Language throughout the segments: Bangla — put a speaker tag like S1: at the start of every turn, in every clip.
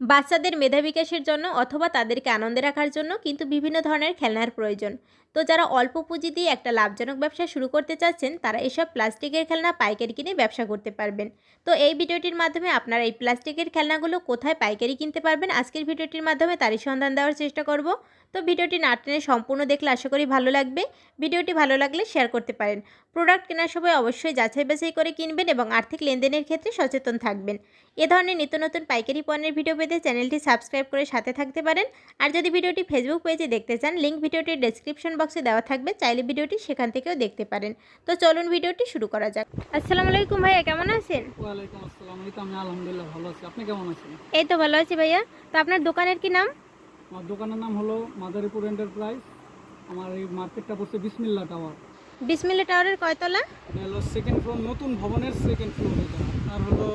S1: বাচ্চাদের মেধা বিকাশের জন্য অথবা তাদেরকে আনন্দে রাখার জন্য কিন্তু বিভিন্ন ধরনের খেলনার প্রয়োজন। তো যারা অল্প পুঁজি দিয়ে একটা লাভজনক ব্যবসা শুরু করতে চাচ্ছেন, তারা এসব প্লাস্টিকের খেলনা পাইকারি কিনে ব্যবসা করতে পারবেন। তো এই ভিডিওটির মাধ্যমে আপনারা এই প্লাস্টিকের খেলনাগুলো কোথায় পাইকারি কিনতে পারবেন, আজকের ভিডিওটির মাধ্যমে তারই সন্ধান দেওয়ার চেষ্টা করব। তো ভিডিওটি না টেনে সম্পূর্ণ দেখলে আশা করি ভালো লাগবে। ভিডিওটি ভালো লাগলে শেয়ার করতে পারেন। প্রোডাক্ট কেনার সময় অবশ্যই যাচাই বাছাই করে কিনবেন এবং আর্থিক লেনদেনের ক্ষেত্রে সচেতন থাকবেন। এ ধরনের নিত্য নতুন পাইকারি পণ্যের ভিডিও পেতে চ্যানেলটি সাবস্ক্রাইব করে সাথে থাকতে পারেন। আর যদি ভিডিওটি ফেসবুক পেজে দেখতে চান লিঙ্ক ভিডিওটির ডেসক্রিপশন বক্সে দেওয়া থাকবে চাইলে ভিডিওটি সেখান থেকেও দেখতে পারেন। তো চলুন ভিডিওটি শুরু করা যাক। আসসালামু আলাইকুম ভাইয়া কেমন আছেন?
S2: এই তো ভালো আছি। কেমন আছেন?
S1: এই তো ভালো আছি ভাইয়া। তো আপনার দোকানের কি নাম?
S2: আমার দোকানের নাম হলো মাদারীপুর এন্টারপ্রাইজ আমার এই মার্কেটটা পড়ছে বিসমিল্লা টাওয়ার।
S1: বিসমিল্লা টাওয়ারের কয়তলা?
S2: এটা হলো সেকেন্ড ফ্লোর নতুন ভবনের সেকেন্ড ফ্লোর এটা। আর হলো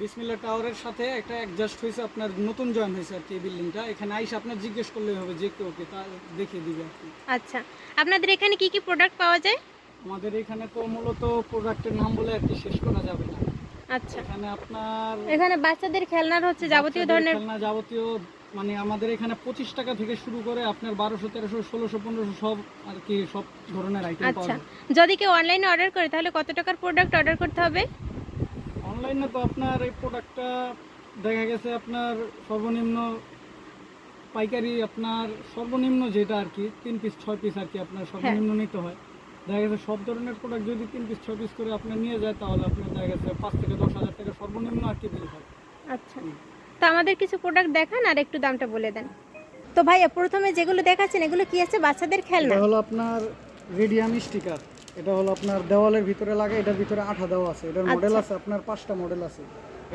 S2: বিসমিল্লা টাওয়ারের সাথে একটা অ্যাডজাস্ট হয়েছে আপনার নতুন জয়েন হয়েছে আর কি এই বিল্ডিংটা এখানে আইসে আপনার জিজ্ঞেস করলেই হবে যে কেউ কে তা দেখিয়ে দিবে আর কি।
S1: আচ্ছা আপনাদের এখানে কি কি প্রোডাক্ট পাওয়া যায়?
S2: আমাদের এখানে তো মূলত প্রোডাক্টের নাম বলে আর কি শেষ করা যাবে না।
S1: আচ্ছা।
S2: এখানে আপনার
S1: এখানে বাচ্চাদের খেলনার হচ্ছে যাবতীয় ধরনের
S2: খেলনা যাবতীয় মানে আমাদের এখানে পঁচিশ টাকা থেকে শুরু করে আপনার বারোশো তেরোশো ষোলোশো পনেরোশো সব আর কি সব ধরনের আইটেম পাওয়া
S1: আচ্ছা। যদি কেউ অনলাইনে অর্ডার করে তাহলে কত টাকার প্রোডাক্ট অর্ডার করতে হবে?
S2: অনলাইনে তো আপনার এই প্রোডাক্টটা দেখা গেছে আপনার সর্বনিম্ন পাইকারি আপনার সর্বনিম্ন যেটা আর কি তিন পিস ছয় পিস আর কি আপনার সর্বনিম্ন নিতে হয়। দেখা গেছে সব ধরনের প্রোডাক্ট যদি তিন পিস ছয় পিস করে আপনার নিয়ে যায় তাহলে আপনার দেখা গেছে পাঁচ থেকে দশ হাজার টাকা সর্বনিম্ন আর কি বিল হয়।
S1: আচ্ছা। তো আমাদের কিছু প্রোডাক্ট দেখান আর একটু দামটা বলে দেন। তো ভাইয়া প্রথমে যেগুলো দেখাচ্ছেন এগুলো কি আছে বাচ্চাদের খেলনা?
S2: এটা হলো আপনার রেডিয়াম স্টিকার এটা হলো আপনার দেওয়ালের ভিতরে লাগে এটার ভিতরে আঠা দেওয়া আছে এটার মডেল আছে আপনার পাঁচটা মডেল আছে।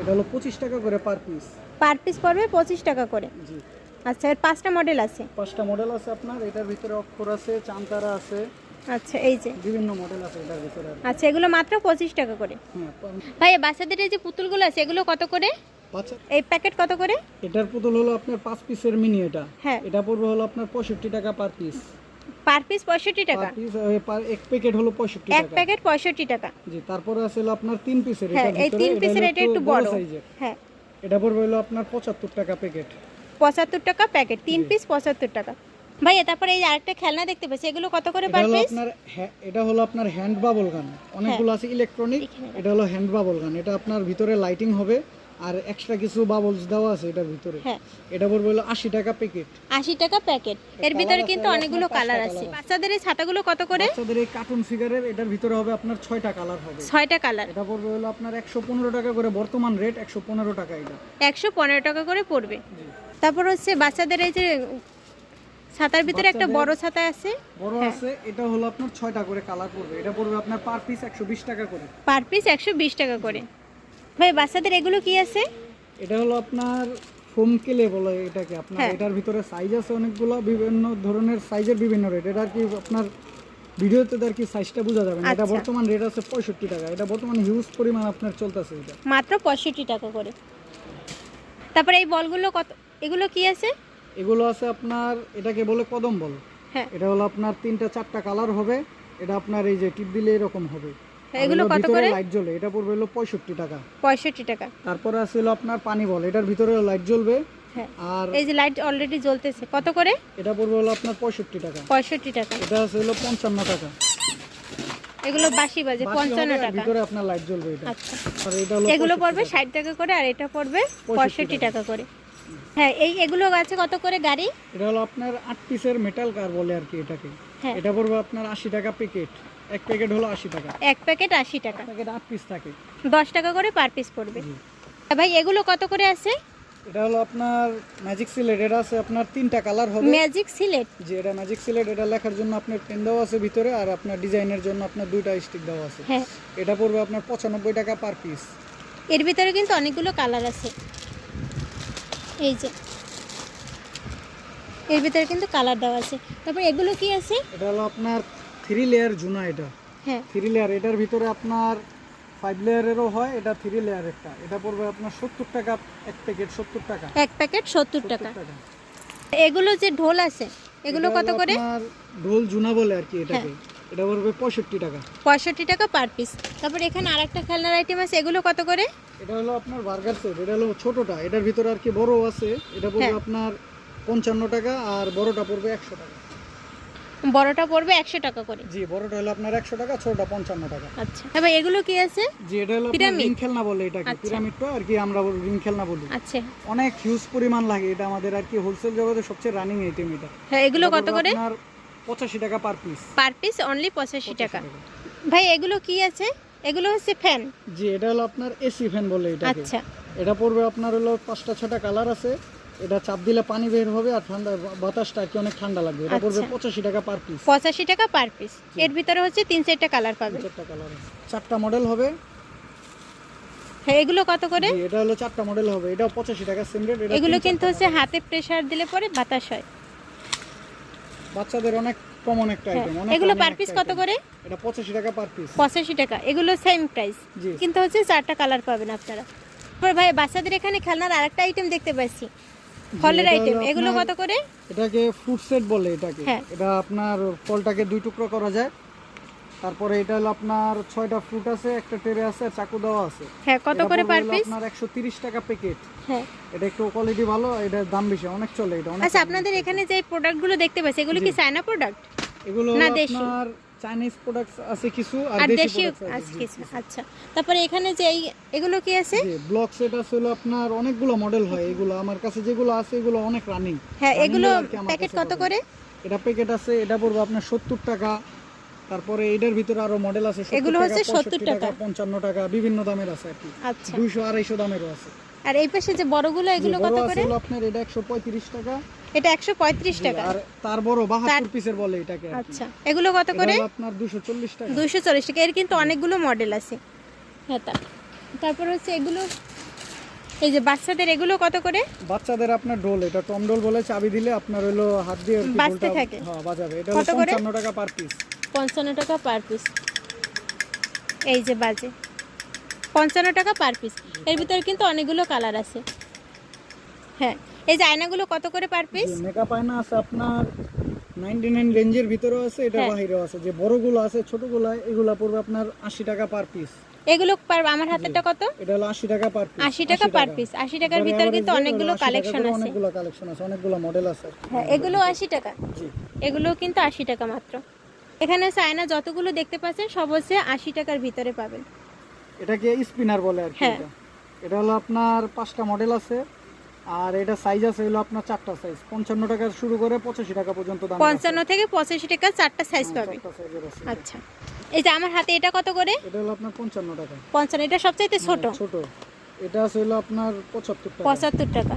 S2: এটা হলো পঁচিশ টাকা করে পার পিস
S1: পার পিস পড়বে পঁচিশ টাকা করে।
S2: জি।
S1: আচ্ছা এর পাঁচটা মডেল আছে?
S2: পাঁচটা মডেল আছে আপনার এটার ভিতরে অক্ষর আছে চান্তারা আছে।
S1: আচ্ছা এই যে।
S2: বিভিন্ন মডেল আছে এটার ভিতরে
S1: আচ্ছা এগুলো মাত্র পঁচিশ টাকা করে।
S2: হ্যাঁ পা-
S1: বাচ্চাদের এই যে পুতুলগুলো আছে এগুলো কত করে? এই প্যাকেট কত করে?
S2: এটার পুতুল হলো আপনার পাঁচ পিসের মিনি এটা।
S1: হ্যাঁ।
S2: এটা পড়বে হলো আপনার পঁয়ষট্টি টাকা পার পিস
S1: পার পিস পঁয়ষট্টি টাকা?
S2: পার পিস এক প্যাকেট হলো পঁয়ষট্টি
S1: এক প্যাকেট পঁয়ষট্টি টাকা।
S2: জি তারপরে আছে আপনার তিন পিসের
S1: হ্যাঁ এই
S2: ভিতরে
S1: তিন পিসের এটা একটু বড় হ্যাঁ।
S2: এটা পড়বে হলো আপনার পঁচাত্তর টাকা প্যাকেট
S1: পঁচাত্তর টাকা প্যাকেট তিন পিস পঁচাত্তর টাকা। ভাইয়া তারপরে এই আরেকটা খেলনা দেখতে পাচ্ছি এগুলো কত করে
S2: এটা
S1: পার পিস
S2: আপনার এটা হলো আপনার হ্যান্ড বাবল গান অনেকগুলো আছে ইলেকট্রনিক এটা হলো হ্যান্ড বাবল গান এটা আপনার ভিতরে লাইটিং হবে। আর এক্সট্রা কিছু বাবলস দেওয়া আছে এটার ভিতরে।
S1: হ্যাঁ।
S2: এটা পড়বে হলো আশি টাকা প্যাকেট
S1: আশি টাকা প্যাকেট এর ভিতরে কিন্তু অনেকগুলো কালার আছে। বাচ্চাদের এই ছাতাগুলো কত করে?
S2: বাচ্চাদের এই কার্টুন ফিগারের এটার ভিতরে হবে আপনার ছয়টা কালার হবে।
S1: ছয়টা কালার
S2: এটা পড়বে হলো আপনার একশো পনেরো টাকা করে বর্তমান রেট একশো পনেরো টাকা এটা।
S1: একশো পনেরো টাকা করে পড়বে। তারপর হচ্ছে বাচ্চাদের এই যে ছাতার ভিতরে একটা বড় ছাতা আছে।
S2: বড়
S1: হ্যাঁ।
S2: আছে এটা হলো আপনার ছয়টা করে কালার পড়বে। এটা পড়বে আপনার পার পিস একশো বিশ টাকা করে।
S1: পার পিস একশো বিশ টাকা করে। ভাই বাচ্চাদের এগুলো কি আছে?
S2: এটা হলো আপনার ফোম কেলে বলে এটাকে আপনার
S1: হ্যাঁ।
S2: এটার ভিতরে সাইজ আছে অনেকগুলো বিভিন্ন ধরনের সাইজের বিভিন্ন রেট এটা আর কি আপনার ভিডিওতে আর কি সাইজটা বোঝা যাবে এটা
S1: আচ্ছা।
S2: বর্তমান রেট আছে পঁয়ষট্টি টাকা। এটা বর্তমান হিউজ পরিমাণ আপনার চলতেছে এটা।
S1: মাত্র পঁয়ষট্টি টাকা করে। তারপরে এই বলগুলো কত এগুলো কি আছে?
S2: এগুলো আছে আপনার এটাকে বলে কদম বল।
S1: হ্যাঁ।
S2: এটা হলো আপনার তিনটা চারটা কালার হবে। এটা আপনার এই যে টিপ দিলে এরকম হবে।
S1: এগুলো কত করে?
S2: লাইট জ্বলে এটা পড়বে হলো পঁয়ষট্টি টাকা।
S1: পঁয়ষট্টি টাকা।
S2: তারপরে আছে হলো আপনার পানি বল এটার ভিতরে লাইট জ্বলবে।
S1: হ্যাঁ।
S2: আর
S1: এই যে লাইট অলরেডি জ্বলতেছে কত করে?
S2: এটা পড়বে হলো আপনার পঁয়ষট্টি টাকা।
S1: পঁয়ষট্টি টাকা।
S2: এটা আছে হলো পঞ্চান্ন টাকা।
S1: এগুলো বাসি বাজে
S2: বাকি
S1: পঞ্চান্ন
S2: হবে আর
S1: টাকা।
S2: ভিতরে আপনার লাইট জ্বলবে এটা।
S1: আচ্ছা।
S2: আর এটা হলো
S1: এগুলো পড়বে
S2: টাকা।
S1: ষাট টাকা করে আর এটা পড়বে পঁয়ষট্টি টাকা। করে। হ্যাঁ এই এগুলো আছে কত করে গাড়ি?
S2: এটা হলো আপনার আট পিসের মেটাল কার বলে আর কি এটাকে।
S1: হ্যাঁ।
S2: এটা পড়বে আপনার আশি টাকা প্যাকেট এক প্যাকেট হলো আশি টাকা।
S1: এক প্যাকেট আশি টাকা।
S2: প্যাকেট আট পিস থাকে।
S1: দশ টাকা করে পার পিস পড়বে।
S2: জি।
S1: ভাই এগুলো কত করে আছে?
S2: এটা হলো আপনার ম্যাজিক সিলেট এটা আছে আপনার তিনটা কালার হবে।
S1: ম্যাজিক সিলেট
S2: যে এটা ম্যাজিক সিলেট এটা লেখার জন্য আপনার পেন দেওয়া আছে ভিতরে আর আপনার ডিজাইনের জন্য আপনার দুইটা স্টিক দেওয়া আছে।
S1: হ্যাঁ।
S2: এটা পড়বে আপনার পঁচানব্বই টাকা পার পিস
S1: এর ভিতরে কিন্তু অনেকগুলো কালার আছে। এই যে। এর ভিতরে কিন্তু কালার দেওয়া আছে। তারপর এগুলো কি আছে?
S2: এটা হলো আপনার থ্রি লেয়ার জুনা এটা।
S1: হ্যাঁ।
S2: থ্রি লেয়ার এটার ভিতরে আপনার ফাইভ লেয়ারেরও হয় এটা থ্রি লেয়ার একটা। এটা পড়বে আপনার সত্তর টাকা এক প্যাকেট সত্তর টাকা।
S1: এক প্যাকেট সত্তর টাকা। এগুলো যে ঢোল আছে এগুলো কত করে?
S2: ঢোল জুনা বলে আর কি এটাকে।
S1: হ্যাঁ।
S2: এটা পড়বে পঁয়ষট্টি টাকা।
S1: পঁয়ষট্টি টাকা পার পিস তারপর এখানে আরেকটা খেলনার আইটেম আছে এগুলো কত করে?
S2: এটা হলো আপনার বার্গার সেট এটা হলো ছোটটা। এটার ভিতরে আর কি বড় আছে। এটা পড়বে
S1: হ্যাঁ।
S2: আপনার পঞ্চান্ন টাকা আর বড়টা পড়বে একশো টাকা।
S1: বড়টা পড়বে একশো টাকা করে।
S2: জি বড়টা হলো আপনার একশো টাকা ছোটটা পঞ্চান্ন টাকা।
S1: আচ্ছা। এবার এগুলো কি আছে?
S2: জি এটা হলো
S1: পিরামিড?
S2: রিং খেলনা বলে এটাকে
S1: আচ্ছা।
S2: পিরামিডটা আর কি আমরা রিং খেলনা বলি।
S1: আচ্ছা।
S2: অনেক হিউজ পরিমাণ লাগে এটা আমাদের আর কি হোলসেল জগতে সবচেয়ে রানিং আইটেম এটা।
S1: হ্যাঁ এগুলো কত করে?
S2: আপনার পঁচাশি টাকা per piece
S1: per piece only পঁচাশি টাকা। ভাই এগুলো কি আছে? এগুলো হচ্ছে ফ্যান
S2: জি এটা হলো আপনার এসি ফ্যান বলে এটাকে।
S1: আচ্ছা।
S2: এটা পড়বে আপনার হলো পাঁচটা ছটা কালার আছে। এটা চাপ দিলে পানি বের হবে আর ঠান্ডা বাতাসটা কি অনেক ঠান্ডা লাগবে। এটা পড়বে
S1: আচ্ছা।
S2: পঁচাশি টাকা পার পিস
S1: পঁচাশি টাকা পার পিস এর ভিতরে হচ্ছে তিন চারটা কালার পাবে।
S2: চারটা কালার চারটা মডেল হবে।
S1: হ্যাঁ এগুলো কত করে?
S2: এটা হলো চারটা মডেল হবে। এটাও পঁচাশি টাকা সেম রেট এটা
S1: এগুলো কিন্তু হচ্ছে হাতে প্রেসার দিলে পরে বাতাস হয়।
S2: বাচ্চাদের অনেক কমন একটা
S1: হ্যাঁ
S2: আইটেম অনেক
S1: এগুলো পার পিস কত করে?
S2: এটা পঁচাশি টাকা পার পিস
S1: পঁচাশি টাকা। এগুলো সেম প্রাইস কিন্তু হচ্ছে চারটা কালার পাবেন আপনারা। ভাই বাচ্চাদের এখানে খেলনার আরেকটা আইটেম দেখতে পাচ্ছি। ফলের আইটেম এগুলো কত করে?
S2: এটাকে ফ্রুট সেট বলে এটাকে।
S1: হ্যাঁ।
S2: এটা আপনার ফলটাকে দুই টুকরো করা যায়। তারপরে এটা হলো আপনার ছয়টা ফ্রুট আছে একটা ট্রে আছে আর চাকু দেওয়া আছে।
S1: হ্যাঁ কত করে পার পিস
S2: আপনার একশো তিরিশ টাকা প্যাকেট
S1: হ্যাঁ।
S2: এটা একটু কোয়ালিটি ভালো এটার দাম বেশি অনেক চলে এটা অনেক
S1: আচ্ছা আপনাদের এখানে যে প্রোডাক্টগুলো দেখতে পাচ্ছি এগুলো কি চায়না প্রোডাক্ট
S2: এগুলো
S1: না?
S2: আপনার চাইনিজ প্রোডাক্টস আছে কিছু আর দেশি আছে
S1: কিছু আচ্ছা। তারপরে এখানে যে এই এগুলো কি আছে?
S2: ব্লক সেট আছে হলো আপনার অনেকগুলো মডেল হয় এগুলো। আমার কাছে যেগুলো আছে এগুলো অনেক রানিং
S1: হ্যাঁ এগুলো প্যাকেট কত করে?
S2: এটা প্যাকেট আছে এটা পড়বে আপনার সত্তর টাকা। তারপরে এটার ভিতরে আরও মডেল আছে
S1: এগুলো হচ্ছে 70 টাকা।
S2: পঞ্চান্ন টাকা বিভিন্ন দামের আছে আর কি।
S1: আচ্ছা।
S2: দুইশো আড়াইশো দামেরও আছে।
S1: আর এই পাশে যে বড়গুলো এগুলো কত করে?
S2: আপনার এটা একশো পঁয়ত্রিশ টাকা।
S1: এটা একশো পঁয়ত্রিশ
S2: জি,
S1: টাকা।
S2: আর তার বড় বাহাত্তর পিসের বলে এটাকে
S1: আচ্ছা। এগুলো কত করে?
S2: আপনার দুশো চল্লিশ টাকা।
S1: দুশো চল্লিশ টাকা। এর কিন্তু অনেকগুলো মডেল আছে। হ্যাঁ তারপর হচ্ছে এগুলো এই যে বাচ্চাদের এগুলো কত করে?
S2: বাচ্চাদের আপনার ডোল এটা টম ডোল বলে চাবি দিলে আপনার হলো হাত দিয়ে
S1: বাজতে থাকে।
S2: হ্যাঁ বাজাবে। এটা হলো
S1: কত করে?
S2: পঞ্চান্ন টাকা পার পিস
S1: পঞ্চান্ন টাকা পার পিস এই যে বাজে। পঞ্চান্ন টাকা পার পিস এর ভিতরে কিন্তু অনেকগুলো কালার আছে। হ্যাঁ। এই যে আয়নাগুলো কত করে পার পিস
S2: মেকআপ আয়না আছে আপনার নাইনটি নাইন রেঞ্জের ভিতরেও আছে এটা
S1: হ্যাঁ।
S2: বাহিরেও আছে। যে বড়গুলো আছে ছোটগুলো এগুলা পড়বে আপনার আশি টাকা পার পিস
S1: এগুলো পার আমার হাতেরটা কত?
S2: এটা হলো আশি টাকা পার পিস
S1: আশি টাকা পার পিস আশি টাকার ভিতরে কিন্তু অনেকগুলো কালেকশন আছে।
S2: অনেকগুলো কালেকশন আছে অনেকগুলো মডেল আছে।
S1: হ্যাঁ এগুলো আশি টাকা।
S2: জি।
S1: এগুলো কিন্তু আশি টাকা মাত্র। এখানে আয়না যতগুলো দেখতে পাচ্ছেন সব হচ্ছে আশি টাকার ভিতরে পাবেন।
S2: এটাকে স্পিনার বলে আর কি
S1: হ্যাঁ।
S2: এটা। হলো আপনার পাঁচটা মডেল আছে। আর এটা সাইজ আছে হলো আপনার চারটা সাইজ পঞ্চান্ন টাকা শুরু করে পঁচাশি টাকা পর্যন্ত দাম
S1: পঞ্চান্ন থেকে পঁচাশি টাকা চারটা সাইজ পাবে। আচ্ছা। এই যে আমার হাতে এটা কত করে?
S2: এটা হলো আপনার পঞ্চান্ন টাকা।
S1: পঞ্চান্ন এটা ছোট
S2: হ্যাঁ, ছোট। এটা আছে হলো আপনার পঁচাত্তর টাকা।
S1: পঁচাত্তর টাকা।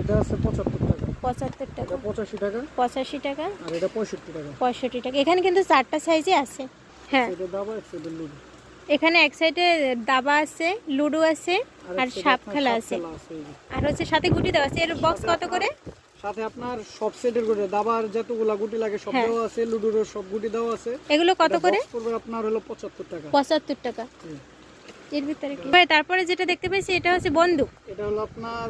S2: এটা আছে পঁচাত্তর টাকা।
S1: পঁচাত্তর টাকা।
S2: পঁচাশি টাকা।
S1: পঁচাশি টাকা।
S2: আর এটা পঁয়ষট্টি টাকা।
S1: পঁয়ষট্টি টাকা। এখানে কিন্তু চারটা সাইজে আছে। হ্যাঁ।
S2: এটা দাবা এক সাইডের লুডো
S1: এখানে এক সাইডে দাবা আছে লুডো আছে আর সাপ খেলা আছে। আর হচ্ছে সাথে গুটি দেওয়া আছে। এর বক্স কত করে?
S2: সাথে আপনার সব সেটের গুটি দাবার যতগুলা গুটি লাগে সব
S1: হ্যাঁ।
S2: দেওয়া আছে লুডোর সব গুটি দেওয়া আছে।
S1: এগুলো কত করে?
S2: আপনার হলো পঁচাত্তর টাকা।
S1: পঁচাত্তর টাকা। এর ভিতরে কি? ভাই তারপরে যেটা দেখতে পাইছি এটা হচ্ছে বন্দুক।
S2: এটা হলো আপনার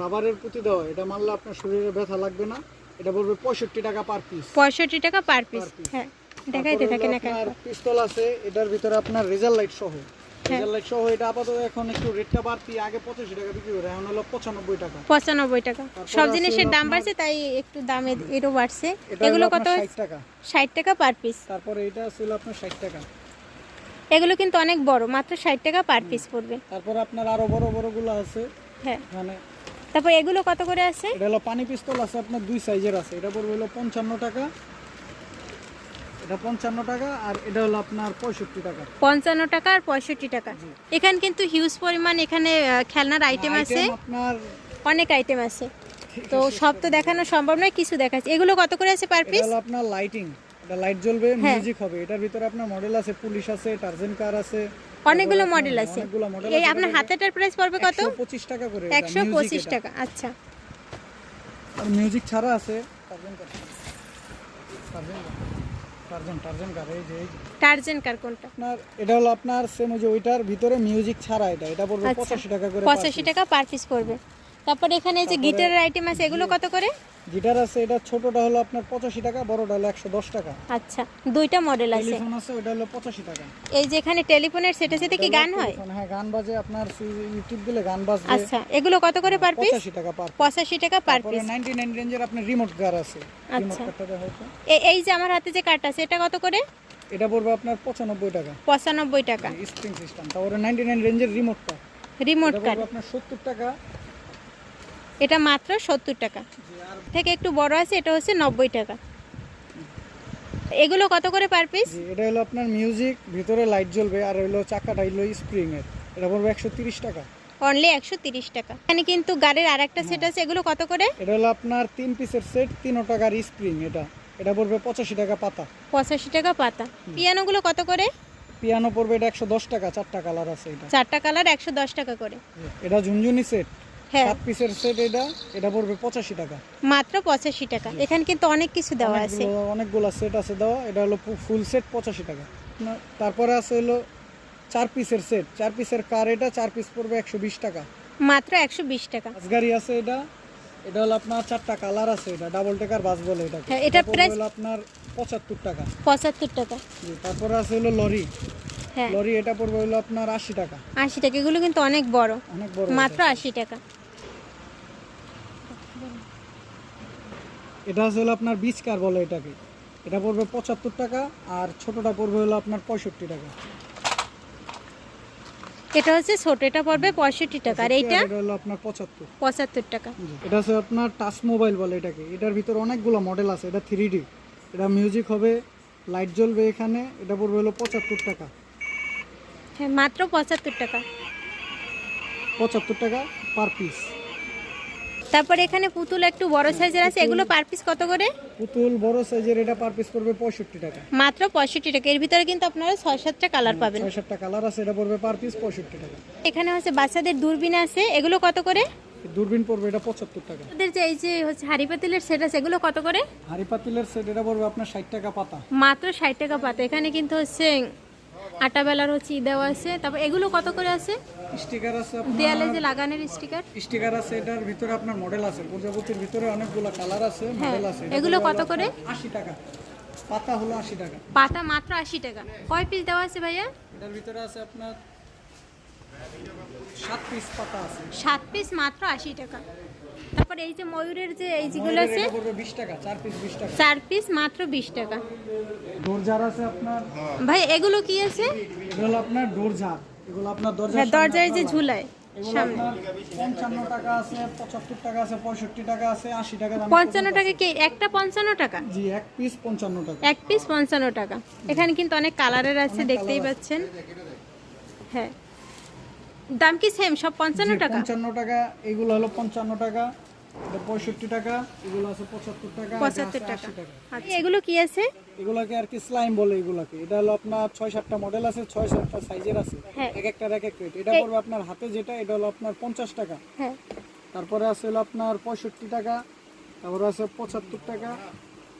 S2: রাবারের পুঁতি দেওয়া। এটা মারলে আপনার শরীরে ব্যথা লাগবে না। এটা বলবে পঁয়ষট্টি টাকা পার পিস
S1: পঁয়ষট্টি টাকা পার পিস হ্যাঁ। দেখাইতে থাকেন একা
S2: আপনার পিস্তল আছে এটার ভিতরে আপনার রেজাল্ট লাইট সহ।
S1: হ্যাঁ।
S2: লাইট সহ এটা আপাতত এখন একটু রেটটা বাড়তি আগে পঁচাশি টাকা বিক্রি করে এখন হলো পঁচানব্বই টাকা।
S1: পঁচানব্বই টাকা। সব জিনিসের দাম বাড়ছে তাই একটু দাম এরও বাড়ছে। এগুলো কত
S2: আপনার ষাট টাকা।
S1: ষাট টাকা পার পিস।
S2: তারপরে এটা ছিল আপনার ষাট টাকা।
S1: এগুলো কিন্তু অনেক বড় মাত্র ষাট টাকা পার পিস পড়বে।
S2: তারপরে আপনার আরও বড় বড়গুলো আছে।
S1: হ্যাঁ।
S2: মানে
S1: তারপর এগুলো কত করে আছে?
S2: এটা হলো পানি পিস্তল আছে আপনার দুই সাইজের আছে। এটা পড়বে হলো পঞ্চান্ন টাকা। এটা পঞ্চান্ন টাকা আর এটা হলো আপনার পঁয়ষট্টি টাকা।
S1: পঞ্চান্ন টাকা আর পঁয়ষট্টি টাকা। এখানে কিন্তু হিউজ পরিমাণ এখানে খেলনার আইটেম আছে।
S2: আপনার
S1: অনেক আইটেম আছে। তো সব তো দেখানো সম্ভব নয় কিছু দেখাচ্ছে। এগুলো কত করে আছে পার পিস
S2: আপনার লাইটিং এটা লাইট জ্বলবে
S1: হ্যাঁ।
S2: মিউজিক হবে। এটার ভিতরে আপনার মডেল আছে পুলিশ আছে টার্জেন কার আছে।
S1: অনেকগুলো মডেল আছে।
S2: অনেকগুলো মডেল
S1: এই আপনার হাতেটার প্রাইস পড়বে কত?
S2: পঁচিশ টাকা করে
S1: একশো পঁচিশ টাকা আচ্ছা।
S2: মিউজিক ছাড়া আছে টার্জেন কার টার্জেন কার টার্জেন টার্জেন কার এই যে এই যে।
S1: টার্জেন কার কোনটা?
S2: আপনার এটা হলো আপনার সেম ওই যে ওইটার ভিতরে মিউজিক ছাড়া এটা। এটা পড়বে
S1: আচ্ছা।
S2: পঁচাশি টাকা করে
S1: পঁচাশি টাকা পার পিস পড়বে। তারপর এখানে এই যে গিটারের আইটেম আছে এগুলো কত করে?
S2: গিটার আছে এটা ছোটটা হলো আপনার পঁচাশি টাকা বড়টা হলো একশো দশ টাকা।
S1: আচ্ছা দুইটা মডেল আছে।
S2: টেলিফোন আছে ওটা হলো পঁচাশি টাকা।
S1: এই যে এখানে টেলিফোনের সেটা সাথে কি গান হয়?
S2: হ্যাঁ গান বাজে আপনার ইউটিউব দিলে গান বাজবে।
S1: আচ্ছা এগুলো কত করে পার পিস
S2: পঁচাশি টাকা পার
S1: পঁচাশি টাকা পার পিস
S2: নাইনটি নাইন রেঞ্জের আপনার রিমোট কার আছে। রিমোট
S1: আচ্ছা।
S2: কারটা হয়তো।
S1: এই যে আমার হাতে যে কার্ড আছে এটা কত করে?
S2: এটা পড়বে আপনার পঁচানব্বই টাকা।
S1: পঁচানব্বই টাকা।
S2: স্প্রিং সিস্টেম তারপরে নাইনটি নাইন রেঞ্জের রিমোটটা
S1: রিমোট
S2: পড়বে আপনার সত্তর টাকা।
S1: এটা মাত্র সত্তর টাকা। থেকে একটু বড় আছে এটা হচ্ছে নব্বই টাকা। এগুলো কত করে পার পিস
S2: এটা হলো আপনার মিউজিক ভিতরে লাইট জ্বলবে আর হলো চাকাটা হলো স্প্রিং এর। এটা পড়বে একশো তিরিশ টাকা।
S1: অনলি একশো তিরিশ টাকা। এখানে কিন্তু গাড়ির আর একটা সেট আছে এগুলো কত করে?
S2: এটা হলো আপনার তিন পিসের সেট তিন টাকার স্প্রিং এটা। এটা পড়বে পঁচাশি টাকা পাতা।
S1: পঁচাশি টাকা পাতা। পিয়ানোগুলো কত করে?
S2: পিয়ানো পড়বে এটা একশো দশ টাকা চারটা কালার আছে এটা।
S1: চারটা কালার একশো দশ টাকা করে।
S2: এটা ঝুনঝুনি সেট
S1: হ্যাঁ।
S2: সাত পিসের সেট এটা এটা পড়বে পঁচাশি টাকা।
S1: মাত্র পঁচাশি টাকা। এখানে কিন্তু অনেক কিছু দেওয়া আছে।
S2: অনেকগুলো সেট আছে দেওয়া। এটা হলো ফুল সেট পঁচাশি টাকা। তারপরে আছে হলো চার পিসের সেট চার পিসের কার এটা চার পিস পড়বে একশো বিশ টাকা।
S1: মাত্র একশো বিশ টাকা।
S2: গাড়ি আছে এটা। এটা হলো আপনার চারটা কালার আছে এটা ডাবল টেকার বাস বলে এটা
S1: হ্যাঁ, এটার
S2: হলো আপনার পঁচাত্তর টাকা।
S1: পঁচাত্তর টাকা।
S2: তারপরে আছে হলো লরি। লরি এটা পড়বে হলো আপনার আশি টাকা।
S1: আশি টাকা এগুলো কিন্তু অনেক বড়।
S2: অনেক বড়
S1: মাত্র
S2: এটা।
S1: আশি টাকা।
S2: এটা হলো আপনার বিচ কার বলে এটাকে। এটা পড়বে পঁচাত্তর টাকা আর ছোটটা পড়বে হলো আপনার পঁয়ষট্টি টাকা।
S1: এটা হচ্ছে ছোট এটা পড়বে পঁয়ষট্টি টাকা। আর এইটা?
S2: এটা হলো আপনার পঁচাত্তর।
S1: পঁচাত্তর টাকা।
S2: এটা আছে আপনার টাচ মোবাইল বলে এটাকে। এটার ভিতরে অনেকগুলো মডেল আছে। এটা থ্রি ডি এটা মিউজিক হবে লাইট জ্বলবে এখানে। এটা পড়বে হলো পঁচাত্তর টাকা।
S1: হ্যাঁ মাত্র পঁচাত্তর টাকা।
S2: পঁচাত্তর টাকা পার পিস
S1: তারপরে এখানে পুতুল একটু বড় সাইজের আছে এগুলো পার পিস কত করে?
S2: পুতুল বড় সাইজের এটা পার পিস পড়বে পঁয়ষট্টি টাকা।
S1: মাত্র পঁয়ষট্টি টাকা। এর ভিতরে কিন্তু আপনারা ছয় সাতটা কালার পাবেন।
S2: ছয় সাতটা কালার আছে এটা পড়বে পার পিস পঁয়ষট্টি টাকা।
S1: এখানে হচ্ছে বাচ্চাদের দূরবীন আছে এগুলো কত করে?
S2: দূরবীন পড়বে এটা পঁচাত্তর টাকা।
S1: ওদের যে এই যে হচ্ছে হাড়ি পাতিলের সেট আছে এগুলো কত করে?
S2: হাড়ি পাতিলের সেট এটা পড়বে আপনার ষাট টাকা পাতা।
S1: মাত্র ষাট টাকা পাতা। এখানে কিন্তু হচ্ছে আটা বেলার হচ্ছে ই দেওয়া আছে। তারপর এগুলো কত করে আছে?
S2: স্টিকার আছে
S1: দেয়ালে যে লাগানোর স্টিকার?
S2: স্টিকার আছে এটার ভিতরে আপনার মডেল আছে। প্রজাপতির ভিতরে অনেকগুলো কালার আছে
S1: হ্যাঁ,
S2: মডেল আছে
S1: এগুলো কত করে?
S2: আশি টাকা। পাতা হলো আশি টাকা।
S1: পাতা মাত্র আশি টাকা। কয় পিস দেওয়া আছে ভাইয়া?
S2: এটার ভিতরে আছে আপনার সাত পিস পাতা আছে।
S1: সাত পিস মাত্র আশি টাকা। তারপর এই যে ময়ূরের যে এই যেগুলো আছে
S2: এটা পড়বে বিশ টাকা চার পিস বিশ টাকা।
S1: চার পিস মাত্র বিশ টাকা।
S2: দরজার আছে আপনার?
S1: ভাই এগুলো কি আছে?
S2: এগুলো আপনার দরজার এগুলো আপনার দরজা
S1: হ্যাঁ দরজায় যে ঝুলায় সামনে
S2: আপনার পঞ্চান্ন টাকা আছে পঁচাত্তর টাকা আছে পঁয়ষট্টি টাকা আছে আশি টাকা দাম
S1: পঞ্চান্ন টাকা কি? একটা পঞ্চান্ন টাকা?
S2: জি এক পিস পঞ্চান্ন টাকা।
S1: এক পিস পঞ্চান্ন টাকা। এখানে কিন্তু অনেক কালারের আছে দেখতেই পাচ্ছেন। হ্যাঁ। দাম কি সেম সব পঞ্চান্ন টাকা?
S2: পঞ্চান্ন টাকা এগুলো হলো পঞ্চান্ন টাকা এটা পঁয়ষট্টি টাকা এগুলো আছে পঁচাত্তর টাকা
S1: পঁচাত্তর টাকা।
S2: 80
S1: আচ্ছা। এগুলো কি আছে?
S2: এগুলাকে আর কি স্লাইম বলে এগুলাকে। এটা হলো আপনার ছয় সাতটা মডেল আছে ছয় সাতটা সাইজের আছে।
S1: হ্যাঁ।
S2: এক একটার এক এক রেট এটা
S1: এই-
S2: পড়বে আপনার হাতে যেটা এটা হলো আপনার পঞ্চাশ টাকা।
S1: হ্যাঁ।
S2: তারপরে আছে হলো আপনার পঁয়ষট্টি টাকা তারপরে আছে পঁচাত্তর টাকা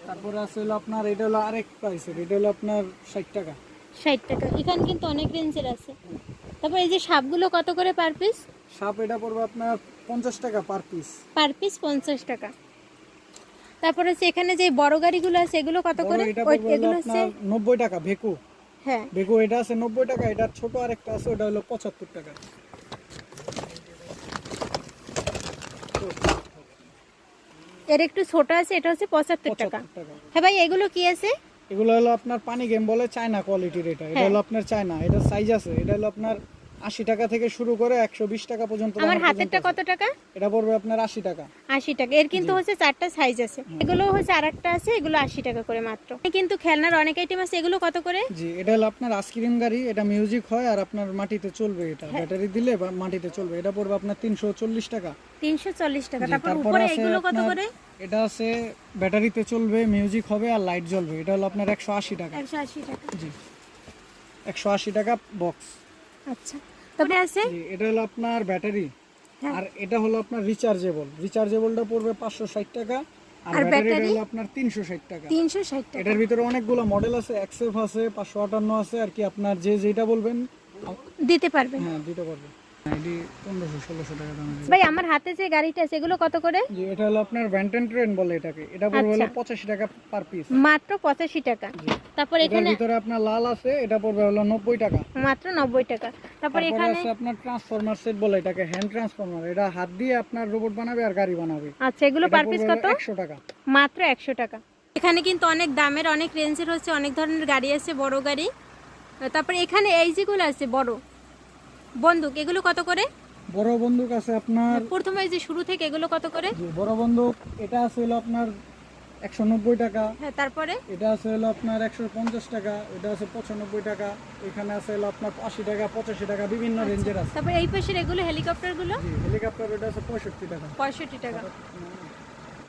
S2: তারপরে আছে হলো আপনার এটা হলো আরেক প্রাইসের এটা হলো আপনার ষাট টাকা।
S1: ষাট টাকা। এখানে কিন্তু অনেক রেঞ্জের আছে। তারপর এই যে সাপগুলো কত করে পার পিস
S2: সাপ এটা পড়বে আপনার পঞ্চাশ টাকা পার পিস
S1: পার পিস পঞ্চাশ টাকা। তারপর হচ্ছে এখানে যে বড় গাড়িগুলো আছে এগুলো কত করে?
S2: এটা
S1: ওই- এগুলো হচ্ছে
S2: আপনার নব্বই টাকা ভেকু।
S1: হ্যাঁ।
S2: ভেকু এটা আছে নব্বই টাকা এটার ছোট আরেকটা আছে ওটা হলো পঁচাত্তর টাকা।
S1: এর একটু ছোট আছে এটা হচ্ছে পঁচাত্তর টাকা। হ্যাঁ ভাই এগুলো কি আছে?
S2: এগুলো হলো আপনার পানি গেম বলে চায়না কোয়ালিটির এটা। এটা
S1: হ্যাঁ।
S2: হলো আপনার চায়না এটা সাইজ আছে। এটা হলো আপনার আশি টাকা থেকে শুরু করে একশো বিশ টাকা পর্যন্ত
S1: আমার হাতেরটা কত টাকা?
S2: এটা পড়বে আপনার আশি টাকা।
S1: আশি টাকা। এর কিন্তু হচ্ছে চারটা সাইজ আছে। এগুলো হচ্ছে আরেকটা আছে এগুলো আশি টাকা করে মাত্র। কিন্তু খেলনার অনেক আইটেম আছে এগুলো কত করে?
S2: জি এটা হলো আপনার আইসক্রিম গাড়ি এটা মিউজিক হয় আর আপনার মাটিতে চলবে এটা। ব্যাটারি দিলে মাটিতে চলবে। এটা পড়বে আপনার তিনশো চল্লিশ টাকা।
S1: তিনশো চল্লিশ টাকা। তারপর উপরে এগুলো কত করে?
S2: এটা আছে ব্যাটারিতে চলবে মিউজিক হবে আর লাইট জ্বলবে। এটা হলো আপনার একশো আশি টাকা।
S1: একশো আশি টাকা।
S2: জি। একশো আশি টাকা বক্স
S1: আচ্ছা। তারপরে আছে?
S2: এটা হলো আপনার ব্যাটারি।
S1: হ্যাঁ।
S2: আর এটা হলো আপনার রিচার্জেবল রিচার্জেবলটা পড়বে পাঁচশো ষাট টাকা আর ব্যাটারিটা হলো আপনার তিনশো ষাট টাকা।
S1: তিনশো ষাট টাকা।
S2: এটার ভিতরে অনেকগুলো মডেল আছে এক্সেফ আছে পাঁচশো আটান্ন আছে আর কি আপনার যে যেটা বলবেন
S1: দিতে পারবেন।
S2: হ্যাঁ দিতে পারবে
S1: ভাই আমার হাতে যে গাড়িটা আছে এগুলো কত করে?
S2: এটা হলো আপনার ভ্যান্টেন ট্রেন বলে এটাকে। এটা পড়বে হলো
S1: আচ্ছা।
S2: পঁচাশি টাকা পার পিস
S1: মাত্র পঁচাশি টাকা।
S2: জি।
S1: তারপর এখানে
S2: ভিতরে আপনার লাল আছে এটা পড়বে হলো নব্বই টাকা।
S1: মাত্র নব্বই টাকা। তারপর এখানে
S2: আছে আপনার ট্রান্সফরমার সেট বলে এটাকে হ্যান্ড ট্রান্সফরমার এটা হাত দিয়ে আপনার রোবট বানাবে আর গাড়ি বানাবে।
S1: আচ্ছা এগুলো পার পিস কত?
S2: একশো টাকা।
S1: মাত্র একশো টাকা। এখানে কিন্তু অনেক দামের অনেক রেঞ্জের হচ্ছে অনেক ধরনের গাড়ি আছে বড় গাড়ি। তারপর এখানে এই যেগুলো আছে বড়। বন্দুক এগুলো কত করে?
S2: বড় বন্দুক আছে আপনার
S1: প্রথমে যে শুরু থেকে এগুলো কত করে?
S2: বড় বন্দুক এটা আছে হলো আপনার একশো নব্বই টাকা।
S1: হ্যাঁ তারপরে?
S2: এটা আছে হলো আপনার একশো পঞ্চাশ টাকা এটা আছে পঁচানব্বই টাকা এখানে আছে হলো আপনার আশি টাকা পঁচাশি টাকা বিভিন্ন রেঞ্জের আছে।
S1: তারপর এই পাশের এগুলো হেলিকপ্টারগুলো?
S2: হেলিকপ্টার এটা আছে পঁয়ষট্টি টাকা।
S1: পঁয়ষট্টি টাকা।